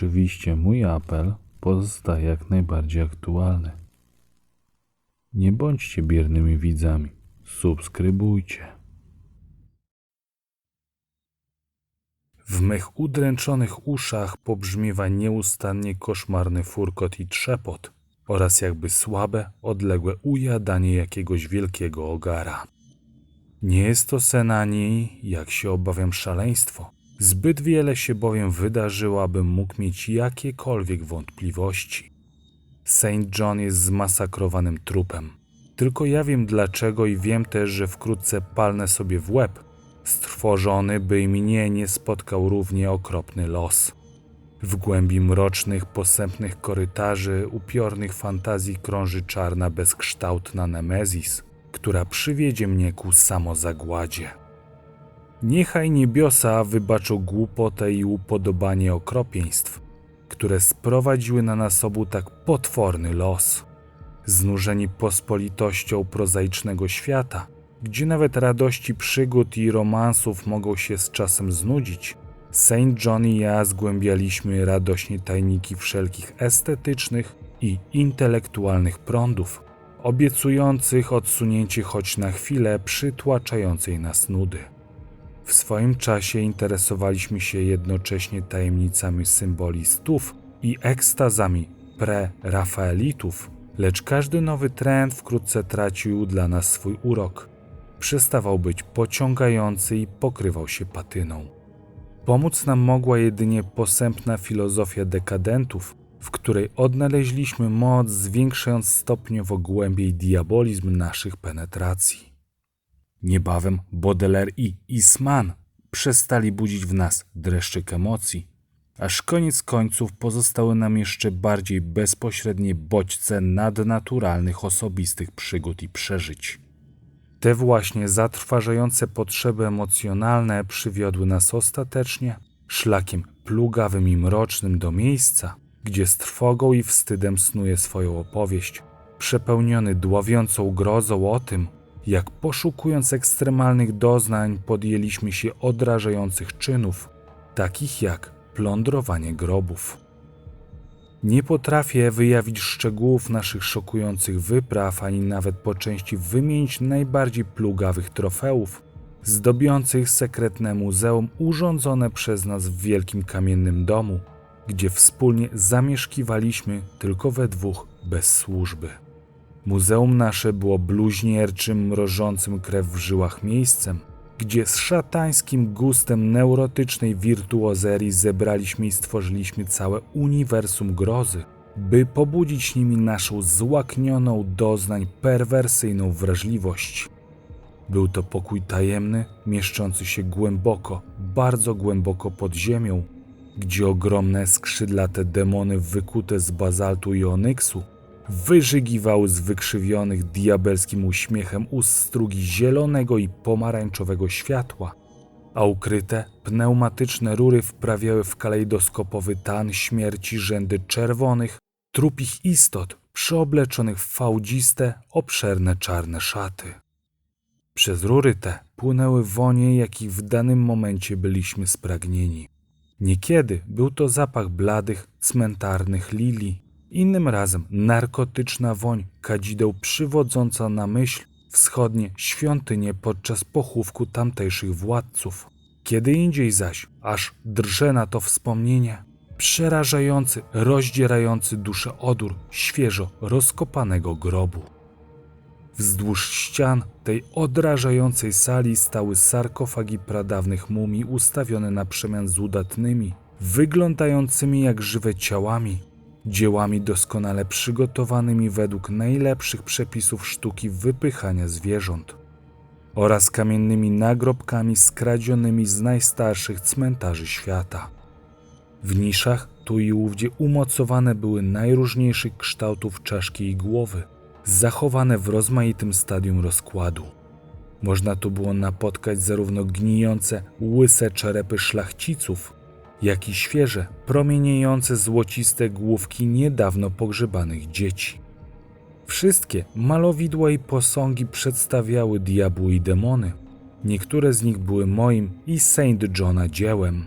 oczywiście mój apel pozostaje jak najbardziej aktualny. Nie bądźcie biernymi widzami. Subskrybujcie. W mych udręczonych uszach pobrzmiewa nieustannie koszmarny furkot i trzepot oraz jakby słabe, odległe ujadanie jakiegoś wielkiego ogara. Nie jest to sen ani, jak się obawiam, szaleństwo. Zbyt wiele się bowiem wydarzyło, abym mógł mieć jakiekolwiek wątpliwości. Saint John jest zmasakrowanym trupem. Tylko ja wiem dlaczego i wiem też, że wkrótce palnę sobie w łeb, strwożony, by mnie nie spotkał równie okropny los. W głębi mrocznych, posępnych korytarzy upiornych fantazji krąży czarna, bezkształtna Nemezis, która przywiedzie mnie ku samozagładzie. Niechaj niebiosa wybaczą głupotę i upodobanie okropieństw, które sprowadziły na nas obu tak potworny los. Znużeni pospolitością prozaicznego świata, gdzie nawet radości przygód i romansów mogą się z czasem znudzić, Saint John i ja zgłębialiśmy radośnie tajniki wszelkich estetycznych i intelektualnych prądów, obiecujących odsunięcie choć na chwilę przytłaczającej nas nudy. W swoim czasie interesowaliśmy się jednocześnie tajemnicami symbolistów i ekstazami pre-rafaelitów, lecz każdy nowy trend wkrótce tracił dla nas swój urok. Przestawał być pociągający i pokrywał się patyną. Pomóc nam mogła jedynie posępna filozofia dekadentów, w której odnaleźliśmy moc, zwiększając stopniowo głębiej diabolizm naszych penetracji. Niebawem Baudelaire i Isman przestali budzić w nas dreszczyk emocji, aż koniec końców pozostały nam jeszcze bardziej bezpośrednie bodźce nadnaturalnych osobistych przygód i przeżyć. Te właśnie zatrważające potrzeby emocjonalne przywiodły nas ostatecznie szlakiem plugawym i mrocznym do miejsca, gdzie z trwogą i wstydem snuje swoją opowieść, przepełniony dławiącą grozą o tym, jak poszukując ekstremalnych doznań podjęliśmy się odrażających czynów, takich jak plądrowanie grobów. Nie potrafię wyjawić szczegółów naszych szokujących wypraw, ani nawet po części wymienić najbardziej plugawych trofeów, zdobiących sekretne muzeum urządzone przez nas w wielkim kamiennym domu, gdzie wspólnie zamieszkiwaliśmy tylko we dwóch bez służby. Muzeum nasze było bluźnierczym, mrożącym krew w żyłach miejscem, gdzie z szatańskim gustem neurotycznej wirtuozerii zebraliśmy i stworzyliśmy całe uniwersum grozy, by pobudzić nimi naszą złaknioną doznań perwersyjną wrażliwość. Był to pokój tajemny, mieszczący się głęboko, bardzo głęboko pod ziemią, gdzie ogromne skrzydlate demony wykute z bazaltu i onyksu wyżygiwały z wykrzywionych diabelskim uśmiechem ust strugi zielonego i pomarańczowego światła, a ukryte pneumatyczne rury wprawiały w kalejdoskopowy tan śmierci rzędy czerwonych, trupich istot przeobleczonych w fałdziste, obszerne czarne szaty. Przez rury te płynęły wonie, jakich w danym momencie byliśmy spragnieni. Niekiedy był to zapach bladych, cmentarnych lilii, innym razem narkotyczna woń kadzideł przywodząca na myśl wschodnie świątynie podczas pochówku tamtejszych władców. Kiedy indziej zaś, aż drże na to wspomnienie, przerażający, rozdzierający duszę odór świeżo rozkopanego grobu. Wzdłuż ścian tej odrażającej sali stały sarkofagi pradawnych mumii ustawione na przemian z udatnymi, wyglądającymi jak żywe ciałami, dziełami doskonale przygotowanymi według najlepszych przepisów sztuki wypychania zwierząt oraz kamiennymi nagrobkami skradzionymi z najstarszych cmentarzy świata. W niszach tu i ówdzie umocowane były najróżniejszych kształtów czaszki i głowy, zachowane w rozmaitym stadium rozkładu. Można tu było napotkać zarówno gnijące, łyse czerepy szlachciców, jak i świeże, promieniejące złociste główki niedawno pogrzebanych dzieci. Wszystkie malowidła i posągi przedstawiały diabły i demony. Niektóre z nich były moim i Saint Johna dziełem.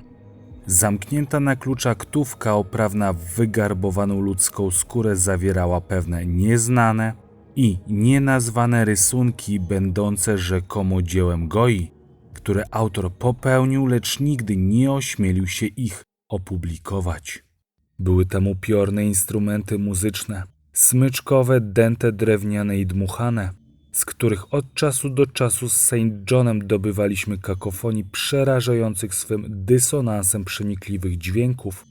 Zamknięta na klucza któwka oprawna w wygarbowaną ludzką skórę zawierała pewne nieznane i nienazwane rysunki będące rzekomo dziełem Goi, które autor popełnił, lecz nigdy nie ośmielił się ich opublikować. Były tam upiorne instrumenty muzyczne, smyczkowe, dęte, drewniane i dmuchane, z których od czasu do czasu z St. Johnem dobywaliśmy kakofonii przerażających swym dysonansem przenikliwych dźwięków.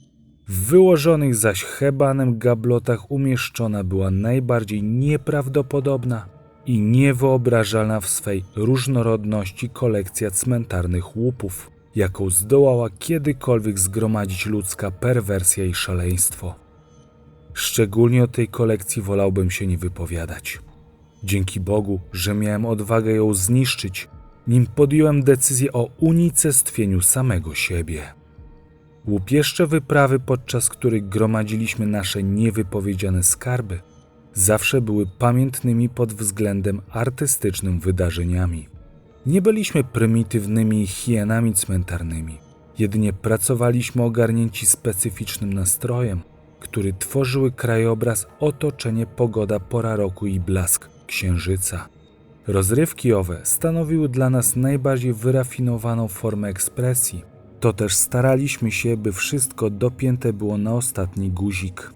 W wyłożonych zaś hebanem gablotach umieszczona była najbardziej nieprawdopodobna i niewyobrażalna w swej różnorodności kolekcja cmentarnych łupów, jaką zdołała kiedykolwiek zgromadzić ludzka perwersja i szaleństwo. Szczególnie o tej kolekcji wolałbym się nie wypowiadać. Dzięki Bogu, że miałem odwagę ją zniszczyć, nim podjąłem decyzję o unicestwieniu samego siebie. Łupieszcze wyprawy, podczas których gromadziliśmy nasze niewypowiedziane skarby, zawsze były pamiętnymi pod względem artystycznym wydarzeniami. Nie byliśmy prymitywnymi hienami cmentarnymi, jedynie pracowaliśmy ogarnięci specyficznym nastrojem, który tworzyły krajobraz, otoczenie, pogoda, pora roku i blask księżyca. Rozrywki owe stanowiły dla nas najbardziej wyrafinowaną formę ekspresji. To też staraliśmy się, by wszystko dopięte było na ostatni guzik.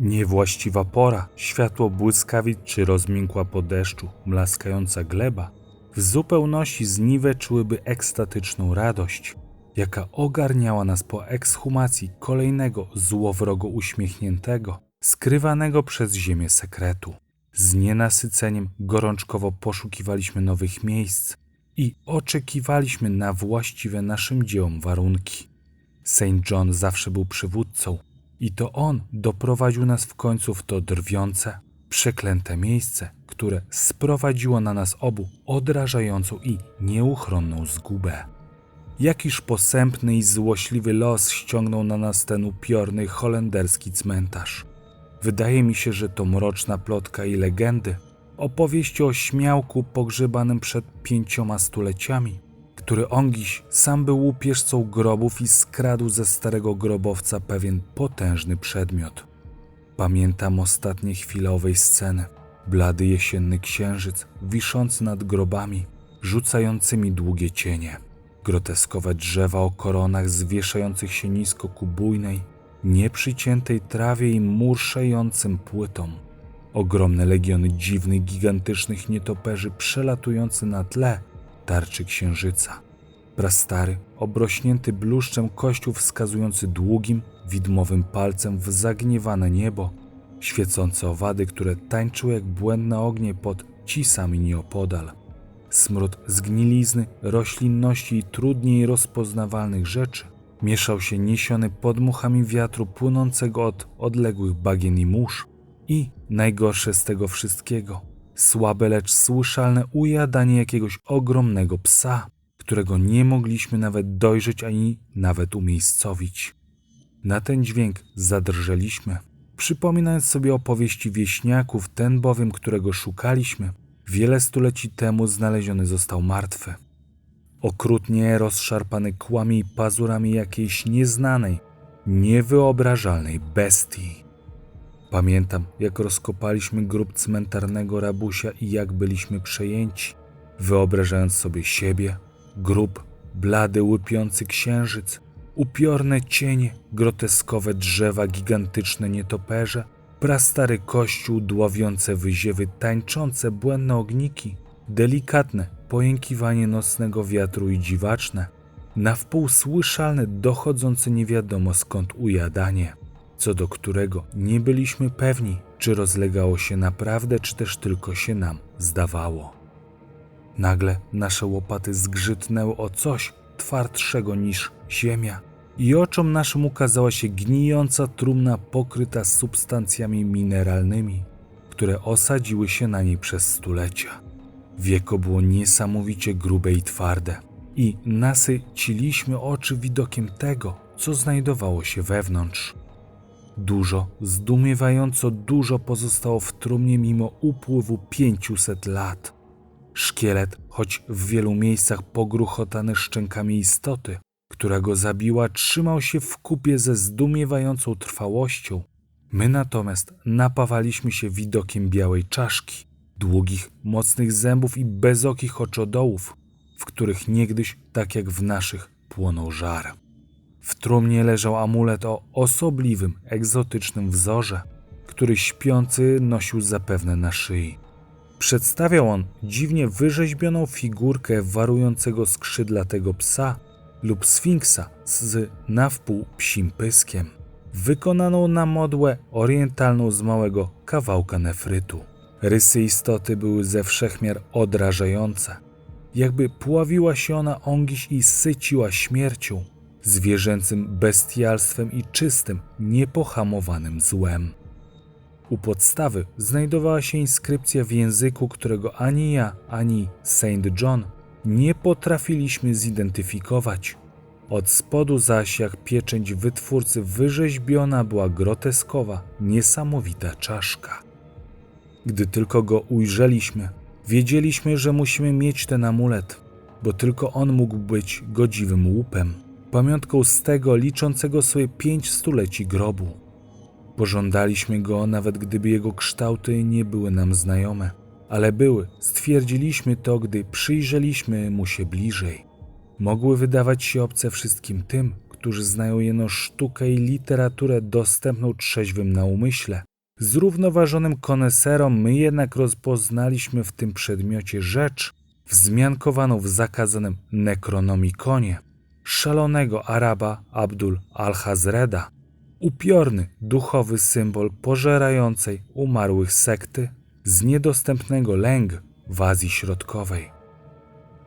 Niewłaściwa pora, światło błyskawic czy rozmiękła po deszczu, mlaskająca gleba, w zupełności zniweczyłyby ekstatyczną radość, jaka ogarniała nas po ekshumacji kolejnego złowrogo uśmiechniętego, skrywanego przez ziemię sekretu. Z nienasyceniem gorączkowo poszukiwaliśmy nowych miejsc i oczekiwaliśmy na właściwe naszym dziełom warunki. St. John zawsze był przywódcą i to on doprowadził nas w końcu w to drwiące, przeklęte miejsce, które sprowadziło na nas obu odrażającą i nieuchronną zgubę. Jakiż posępny i złośliwy los ściągnął na nas ten upiorny holenderski cmentarz. Wydaje mi się, że to mroczna plotka i legendy, opowieści o śmiałku pogrzebanym przed pięcioma stuleciami, który ongiś sam był łupieżcą grobów i skradł ze starego grobowca pewien potężny przedmiot. Pamiętam ostatnie chwile owej sceny. Blady jesienny księżyc, wiszący nad grobami, rzucającymi długie cienie. Groteskowe drzewa o koronach zwieszających się nisko ku bujnej, nieprzyciętej trawie i murszejącym płytom. Ogromne legiony dziwnych, gigantycznych nietoperzy przelatujące na tle tarczy księżyca. Prastary, obrośnięty bluszczem kościół wskazujący długim, widmowym palcem w zagniewane niebo, świecące owady, które tańczyły jak błędne ognie pod cisami nieopodal. Smród zgnilizny, roślinności i trudniej rozpoznawalnych rzeczy mieszał się niesiony podmuchami wiatru płynącego od odległych bagien i mórz. I najgorsze z tego wszystkiego, słabe lecz słyszalne ujadanie jakiegoś ogromnego psa, którego nie mogliśmy nawet dojrzeć ani nawet umiejscowić. Na ten dźwięk zadrżeliśmy, przypominając sobie opowieści wieśniaków, ten bowiem, którego szukaliśmy, wiele stuleci temu znaleziony został martwy. Okrutnie rozszarpany kłami i pazurami jakiejś nieznanej, niewyobrażalnej bestii. Pamiętam, jak rozkopaliśmy grób cmentarnego rabusia i jak byliśmy przejęci, wyobrażając sobie siebie, grób, blady, łypiący księżyc, upiorne cienie, groteskowe drzewa, gigantyczne nietoperze, prastary kościół, dławiące wyziewy, tańczące błędne ogniki, delikatne pojękiwanie nocnego wiatru i dziwaczne, na wpół słyszalne, dochodzące nie wiadomo skąd ujadanie, co do którego nie byliśmy pewni, czy rozlegało się naprawdę, czy też tylko się nam zdawało. Nagle nasze łopaty zgrzytnęły o coś twardszego niż ziemia i oczom naszym ukazała się gnijąca trumna pokryta substancjami mineralnymi, które osadziły się na niej przez stulecia. Wieko było niesamowicie grube i twarde i nasyciliśmy oczy widokiem tego, co znajdowało się wewnątrz. Dużo, zdumiewająco dużo pozostało w trumnie mimo upływu pięciuset lat – Szkielet, choć w wielu miejscach pogruchotany szczękami istoty, która go zabiła, trzymał się w kupie ze zdumiewającą trwałością. My natomiast napawaliśmy się widokiem białej czaszki, długich, mocnych zębów i bezokich oczodołów, w których niegdyś, tak jak w naszych, płonął żar. W trumnie leżał amulet o osobliwym, egzotycznym wzorze, który śpiący nosił zapewne na szyi. Przedstawiał on dziwnie wyrzeźbioną figurkę warującego skrzydlatego psa lub sfinksa z na wpół psim pyskiem, wykonaną na modłę orientalną z małego kawałka nefrytu. Rysy istoty były ze wszechmiar odrażające, jakby pławiła się ona ongiś i syciła śmiercią, zwierzęcym bestialstwem i czystym, niepohamowanym złem. U podstawy znajdowała się inskrypcja w języku, którego ani ja, ani Saint John nie potrafiliśmy zidentyfikować. Od spodu zaś, jak pieczęć wytwórcy, wyrzeźbiona była groteskowa, niesamowita czaszka. Gdy tylko go ujrzeliśmy, wiedzieliśmy, że musimy mieć ten amulet, bo tylko on mógł być godziwym łupem, pamiątką z tego liczącego sobie pięć stuleci grobu. Pożądaliśmy go, nawet gdyby jego kształty nie były nam znajome, ale były. Stwierdziliśmy to, gdy przyjrzeliśmy mu się bliżej. Mogły wydawać się obce wszystkim tym, którzy znają jeno sztukę i literaturę dostępną trzeźwym na umyśle. Zrównoważonym koneserom my jednak rozpoznaliśmy w tym przedmiocie rzecz wzmiankowaną w zakazanym Necronomikonie szalonego Araba Abdul al-Hazreda, upiorny duchowy symbol pożerającej umarłych sekty z niedostępnego lęg w Azji Środkowej.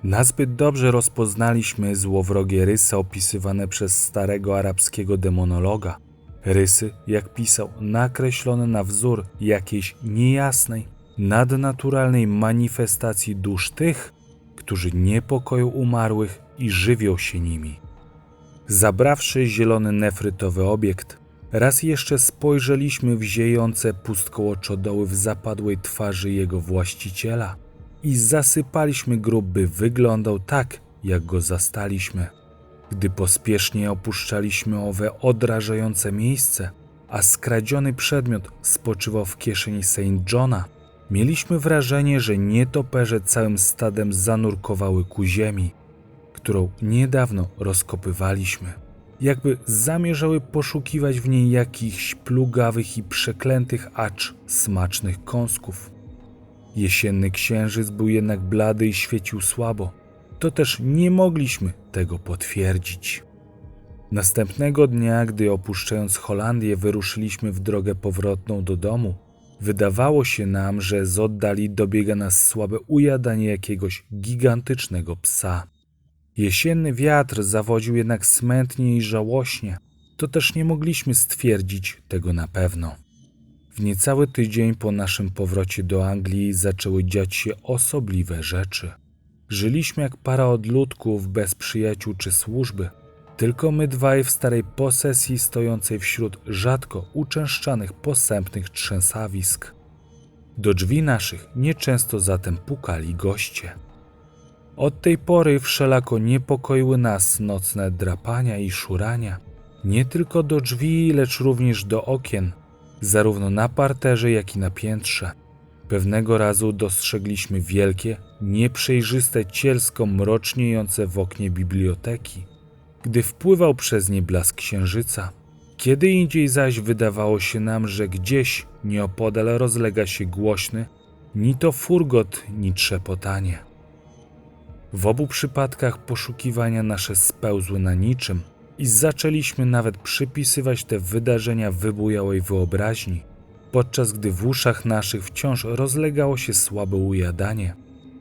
Nazbyt dobrze rozpoznaliśmy złowrogie rysy opisywane przez starego arabskiego demonologa. Rysy, jak pisał, nakreślone na wzór jakiejś niejasnej, nadnaturalnej manifestacji dusz tych, którzy niepokoją umarłych i żywią się nimi. Zabrawszy zielony nefrytowy obiekt, raz jeszcze spojrzeliśmy w ziejące pustkołoczodoły w zapadłej twarzy jego właściciela i zasypaliśmy grób, by wyglądał tak, jak go zastaliśmy. Gdy pospiesznie opuszczaliśmy owe odrażające miejsce, a skradziony przedmiot spoczywał w kieszeni St. Johna, mieliśmy wrażenie, że nietoperze całym stadem zanurkowały ku ziemi, którą niedawno rozkopywaliśmy. Jakby zamierzały poszukiwać w niej jakichś plugawych i przeklętych, acz smacznych kąsków. Jesienny księżyc był jednak blady i świecił słabo. To też nie mogliśmy tego potwierdzić. Następnego dnia, gdy opuszczając Holandię, wyruszyliśmy w drogę powrotną do domu, wydawało się nam, że z oddali dobiega nas słabe ujadanie jakiegoś gigantycznego psa. Jesienny wiatr zawodził jednak smętnie i żałośnie, to też nie mogliśmy stwierdzić tego na pewno. W niecały tydzień po naszym powrocie do Anglii zaczęły dziać się osobliwe rzeczy. Żyliśmy jak para odludków bez przyjaciół czy służby, tylko my dwaj w starej posesji stojącej wśród rzadko uczęszczanych posępnych trzęsawisk. Do drzwi naszych nieczęsto zatem pukali goście. Od tej pory wszelako niepokoiły nas nocne drapania i szurania, nie tylko do drzwi, lecz również do okien, zarówno na parterze, jak i na piętrze. Pewnego razu dostrzegliśmy wielkie, nieprzejrzyste cielsko mroczniejące w oknie biblioteki, gdy wpływał przez nie blask księżyca. Kiedy indziej zaś wydawało się nam, że gdzieś nieopodal rozlega się głośny, ni to furgot, ni trzepotanie. W obu przypadkach poszukiwania nasze spełzły na niczym i zaczęliśmy nawet przypisywać te wydarzenia wybujałej wyobraźni, podczas gdy w uszach naszych wciąż rozlegało się słabe ujadanie,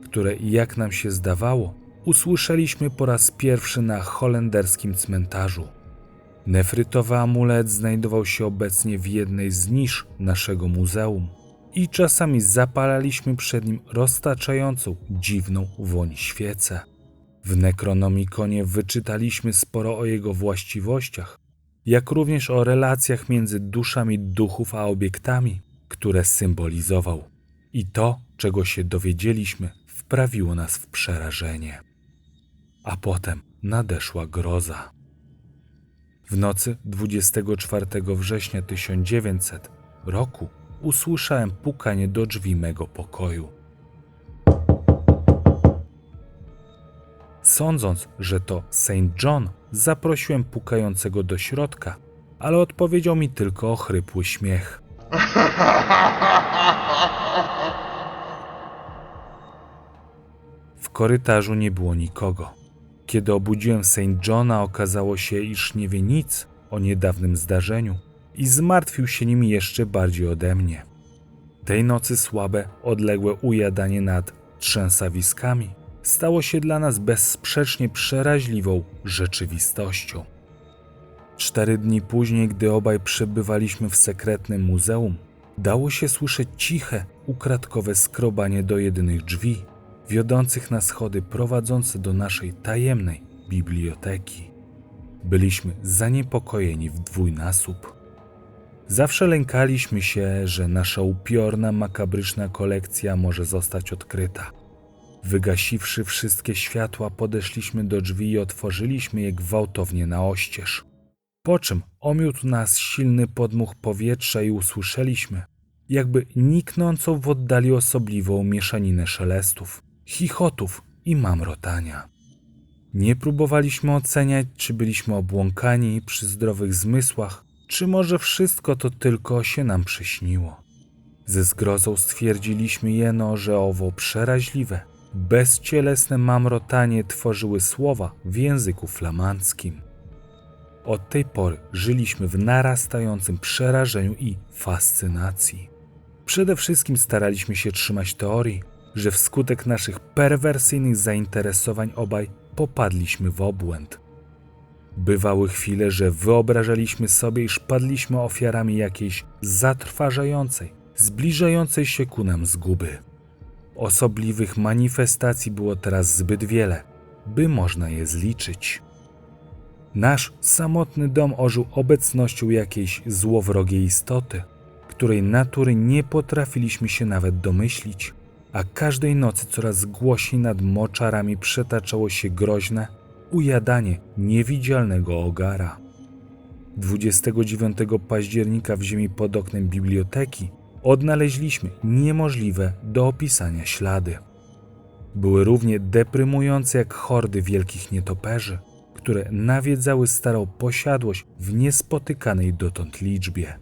które, jak nam się zdawało, usłyszeliśmy po raz pierwszy na holenderskim cmentarzu. Nefrytowy amulet znajdował się obecnie w jednej z nisz naszego muzeum i czasami zapalaliśmy przed nim roztaczającą, dziwną woń świecę. W Necronomikonie wyczytaliśmy sporo o jego właściwościach, jak również o relacjach między duszami duchów a obiektami, które symbolizował. I to, czego się dowiedzieliśmy, wprawiło nas w przerażenie. A potem nadeszła groza. W nocy 24 września 1900 roku usłyszałem pukanie do drzwi mego pokoju. Sądząc, że to St. John, zaprosiłem pukającego do środka, ale odpowiedział mi tylko ochrypły śmiech. W korytarzu nie było nikogo. Kiedy obudziłem St. Johna, okazało się, iż nie wie nic o niedawnym zdarzeniu i zmartwił się nim jeszcze bardziej ode mnie. Tej nocy słabe, odległe ujadanie nad trzęsawiskami stało się dla nas bezsprzecznie przeraźliwą rzeczywistością. Cztery dni później, gdy obaj przebywaliśmy w sekretnym muzeum, dało się słyszeć ciche, ukradkowe skrobanie do jedynych drzwi, wiodących na schody prowadzące do naszej tajemnej biblioteki. Byliśmy zaniepokojeni w dwójnasób. Zawsze lękaliśmy się, że nasza upiorna, makabryczna kolekcja może zostać odkryta. Wygasiwszy wszystkie światła, podeszliśmy do drzwi i otworzyliśmy je gwałtownie na oścież. Po czym omiótł nas silny podmuch powietrza i usłyszeliśmy, jakby niknącą w oddali osobliwą mieszaninę szelestów, chichotów i mamrotania. Nie próbowaliśmy oceniać, czy byliśmy obłąkani przy zdrowych zmysłach, czy może wszystko to tylko się nam przyśniło. Ze zgrozą stwierdziliśmy jeno, że owo przeraźliwe, bezcielesne mamrotanie tworzyły słowa w języku flamandzkim. Od tej pory żyliśmy w narastającym przerażeniu i fascynacji. Przede wszystkim staraliśmy się trzymać teorii, że wskutek naszych perwersyjnych zainteresowań obaj popadliśmy w obłęd. Bywały chwile, że wyobrażaliśmy sobie, iż padliśmy ofiarami jakiejś zatrważającej, zbliżającej się ku nam zguby. Osobliwych manifestacji było teraz zbyt wiele, by można je zliczyć. Nasz samotny dom ożył obecnością jakiejś złowrogiej istoty, której natury nie potrafiliśmy się nawet domyślić, a każdej nocy coraz głośniej nad moczarami przetaczało się groźne ujadanie niewidzialnego ogara. 29 października w ziemi pod oknem biblioteki odnaleźliśmy niemożliwe do opisania ślady. Były równie deprymujące jak hordy wielkich nietoperzy, które nawiedzały starą posiadłość w niespotykanej dotąd liczbie.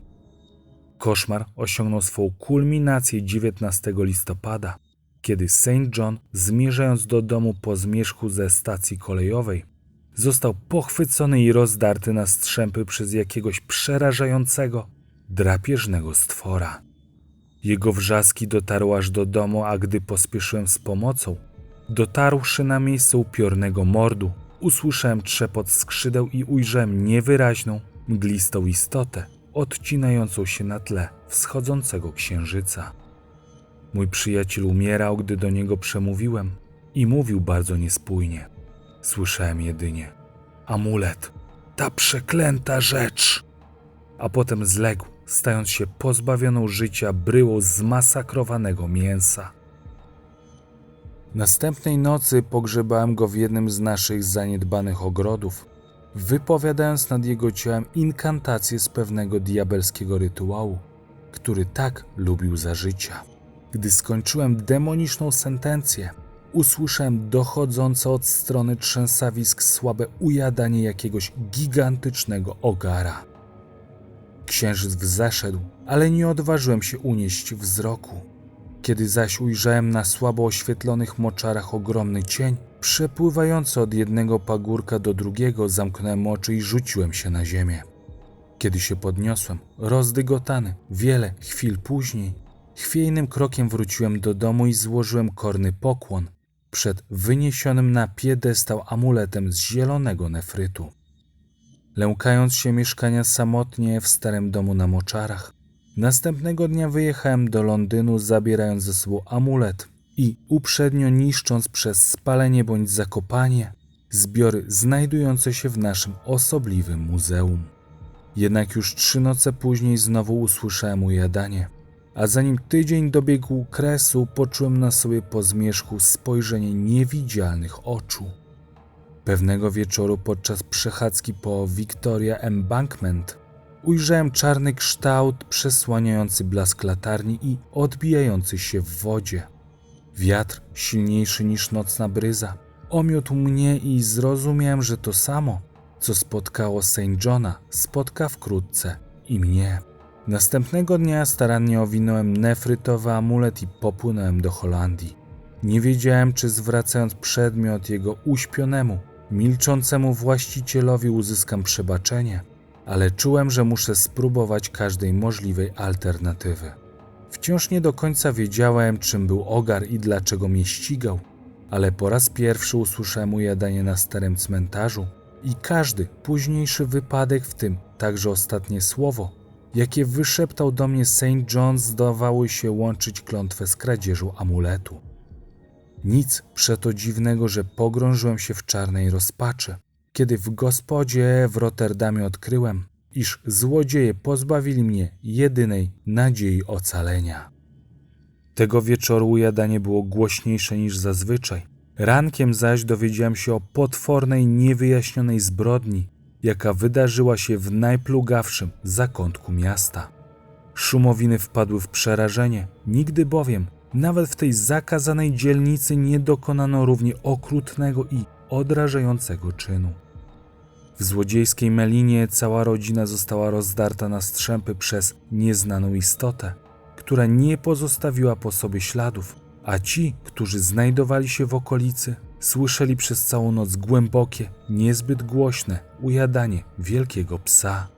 Koszmar osiągnął swą kulminację 19 listopada, kiedy St. John, zmierzając do domu po zmierzchu ze stacji kolejowej, został pochwycony i rozdarty na strzępy przez jakiegoś przerażającego, drapieżnego stwora. Jego wrzaski dotarły aż do domu, a gdy pospieszyłem z pomocą, dotarłszy na miejsce upiornego mordu, usłyszałem trzepot skrzydeł i ujrzałem niewyraźną, mglistą istotę, odcinającą się na tle wschodzącego księżyca. Mój przyjaciel umierał, gdy do niego przemówiłem i mówił bardzo niespójnie. Słyszałem jedynie: Amulet, ta przeklęta rzecz! A potem zległ, stając się pozbawioną życia bryłą zmasakrowanego mięsa. Następnej nocy pogrzebałem go w jednym z naszych zaniedbanych ogrodów, wypowiadając nad jego ciałem inkantację z pewnego diabelskiego rytuału, który tak lubił za życia. Gdy skończyłem demoniczną sentencję, usłyszałem dochodzące od strony trzęsawisk słabe ujadanie jakiegoś gigantycznego ogara. Księżyc wzeszedł, ale nie odważyłem się unieść wzroku. Kiedy zaś ujrzałem na słabo oświetlonych moczarach ogromny cień, przepływający od jednego pagórka do drugiego, zamknąłem oczy i rzuciłem się na ziemię. Kiedy się podniosłem, rozdygotany, wiele chwil później, chwiejnym krokiem wróciłem do domu i złożyłem korny pokłon przed wyniesionym na piedestał amuletem z zielonego nefrytu. Lękając się mieszkania samotnie w starym domu na moczarach, następnego dnia wyjechałem do Londynu, zabierając ze sobą amulet i uprzednio niszcząc przez spalenie bądź zakopanie zbiory znajdujące się w naszym osobliwym muzeum. Jednak już trzy noce później znowu usłyszałem ujadanie, a zanim tydzień dobiegł kresu, poczułem na sobie po zmierzchu spojrzenie niewidzialnych oczu. Pewnego wieczoru podczas przechadzki po Victoria Embankment ujrzałem czarny kształt przesłaniający blask latarni i odbijający się w wodzie. Wiatr, silniejszy niż nocna bryza, omiótł mnie i zrozumiałem, że to samo, co spotkało St. Johna, spotka wkrótce i mnie. Następnego dnia starannie owinąłem nefrytowy amulet i popłynąłem do Holandii. Nie wiedziałem, czy zwracając przedmiot jego uśpionemu, milczącemu właścicielowi uzyskam przebaczenie, ale czułem, że muszę spróbować każdej możliwej alternatywy. Wciąż nie do końca wiedziałem, czym był ogar i dlaczego mnie ścigał, ale po raz pierwszy usłyszałem ujadanie na starym cmentarzu i każdy późniejszy wypadek, w tym także ostatnie słowo, jakie wyszeptał do mnie St. John, zdawały się łączyć klątwę z kradzieżą amuletu. Nic przeto dziwnego, że pogrążyłem się w czarnej rozpaczy, kiedy w gospodzie w Rotterdamie odkryłem, iż złodzieje pozbawili mnie jedynej nadziei ocalenia. Tego wieczoru ujadanie było głośniejsze niż zazwyczaj. Rankiem zaś dowiedziałem się o potwornej, niewyjaśnionej zbrodni, jaka wydarzyła się w najplugawszym zakątku miasta. Szumowiny wpadły w przerażenie, nigdy bowiem, nawet w tej zakazanej dzielnicy nie dokonano równie okrutnego i odrażającego czynu. W złodziejskiej melinie cała rodzina została rozdarta na strzępy przez nieznaną istotę, która nie pozostawiła po sobie śladów, a ci, którzy znajdowali się w okolicy, słyszeli przez całą noc głębokie, niezbyt głośne ujadanie wielkiego psa.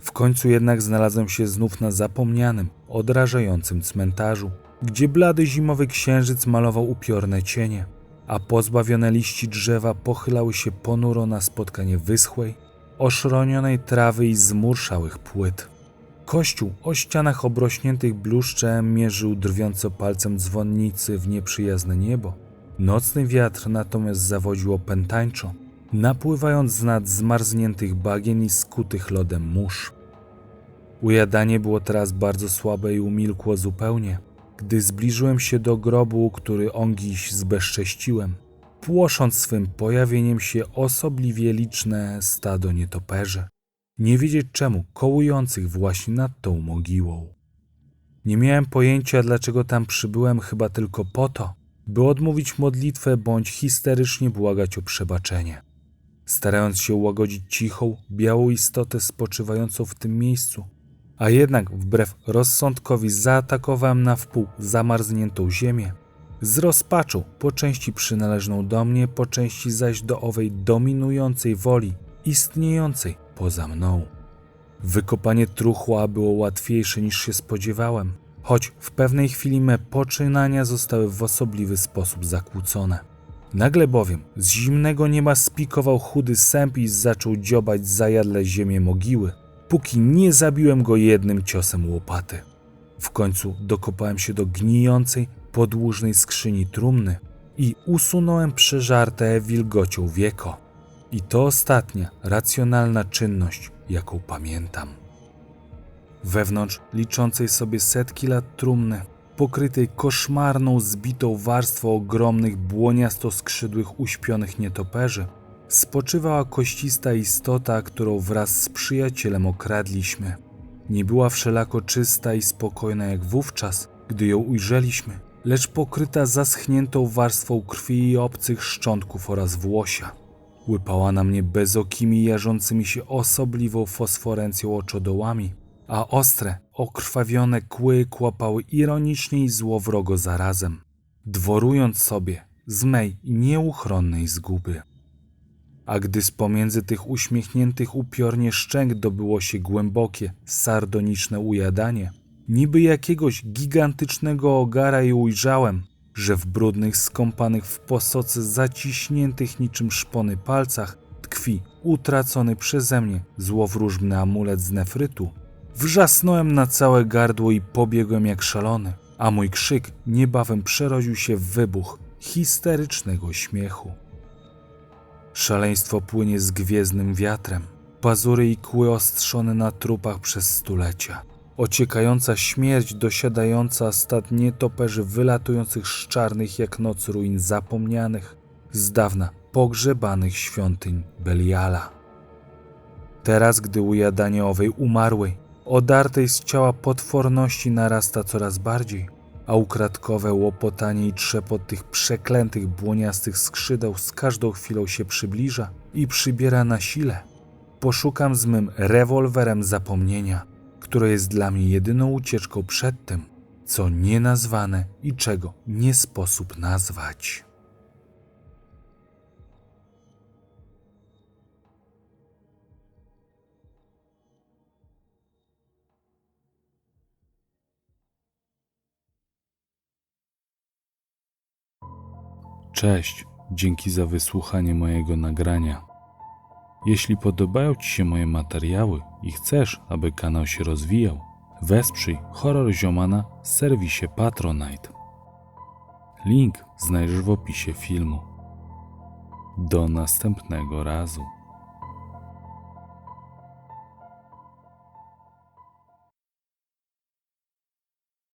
W końcu jednak znalazłem się znów na zapomnianym, odrażającym cmentarzu, gdzie blady zimowy księżyc malował upiorne cienie, a pozbawione liści drzewa pochylały się ponuro na spotkanie wyschłej, oszronionej trawy i zmurszałych płyt. Kościół o ścianach obrośniętych bluszczem mierzył drwiąco palcem dzwonnicy w nieprzyjazne niebo. Nocny wiatr natomiast zawodził opętańczo, napływając z nad zmarzniętych bagien i skutych lodem mórz. Ujadanie było teraz bardzo słabe i umilkło zupełnie, gdy zbliżyłem się do grobu, który ongiś zbezcześciłem, płosząc swym pojawieniem się osobliwie liczne stado nietoperzy, nie wiedzieć czemu kołujących właśnie nad tą mogiłą. Nie miałem pojęcia, dlaczego tam przybyłem, chyba tylko po to, by odmówić modlitwę bądź histerycznie błagać o przebaczenie. Starając się ułagodzić cichą, białą istotę spoczywającą w tym miejscu, a jednak wbrew rozsądkowi zaatakowałem na wpół zamarzniętą ziemię. Z rozpaczą, po części przynależną do mnie, po części zaś do owej dominującej woli, istniejącej poza mną. Wykopanie truchła było łatwiejsze niż się spodziewałem, choć w pewnej chwili me poczynania zostały w osobliwy sposób zakłócone. Nagle bowiem z zimnego nieba spikował chudy sęp i zaczął dziobać zajadle ziemię mogiły, póki nie zabiłem go jednym ciosem łopaty. W końcu dokopałem się do gnijącej, podłużnej skrzyni trumny i usunąłem przeżarte wilgocią wieko. I to ostatnia, racjonalna czynność, jaką pamiętam. Wewnątrz liczącej sobie setki lat trumny, pokrytej koszmarną, zbitą warstwą ogromnych, błoniasto-skrzydłych, uśpionych nietoperzy, spoczywała koścista istota, którą wraz z przyjacielem okradliśmy. Nie była wszelako czysta i spokojna jak wówczas, gdy ją ujrzeliśmy, lecz pokryta zaschniętą warstwą krwi i obcych szczątków oraz włosia. Łypała na mnie bezokimi, jarzącymi się osobliwą fosforencją oczodołami, a ostre, okrwawione kły kłapały ironicznie i złowrogo zarazem, dworując sobie z mej nieuchronnej zguby. A gdy z pomiędzy tych uśmiechniętych upiornie szczęk dobyło się głębokie, sardoniczne ujadanie, niby jakiegoś gigantycznego ogara i ujrzałem, że w brudnych, skąpanych w posoce zaciśniętych niczym szpony palcach tkwi utracony przeze mnie złowróżbny amulet z nefrytu, wrzasnąłem na całe gardło i pobiegłem jak szalony, a mój krzyk niebawem przerodził się w wybuch histerycznego śmiechu. Szaleństwo płynie z gwiezdnym wiatrem, pazury i kły ostrzone na trupach przez stulecia. Ociekająca śmierć dosiadająca stad nietoperzy wylatujących z czarnych jak noc ruin zapomnianych, z dawna pogrzebanych świątyń Beliala. Teraz, gdy ujadanie owej umarłej, odartej z ciała potworności narasta coraz bardziej, a ukradkowe łopotanie i trzepot tych przeklętych błoniastych skrzydeł z każdą chwilą się przybliża i przybiera na sile, poszukam z mym rewolwerem zapomnienia, które jest dla mnie jedyną ucieczką przed tym, co nienazwane i czego nie sposób nazwać. Cześć, dzięki za wysłuchanie mojego nagrania. Jeśli podobają Ci się moje materiały i chcesz, aby kanał się rozwijał, wesprzyj Horror Ziomana w serwisie Patronite. Link znajdziesz w opisie filmu. Do następnego razu.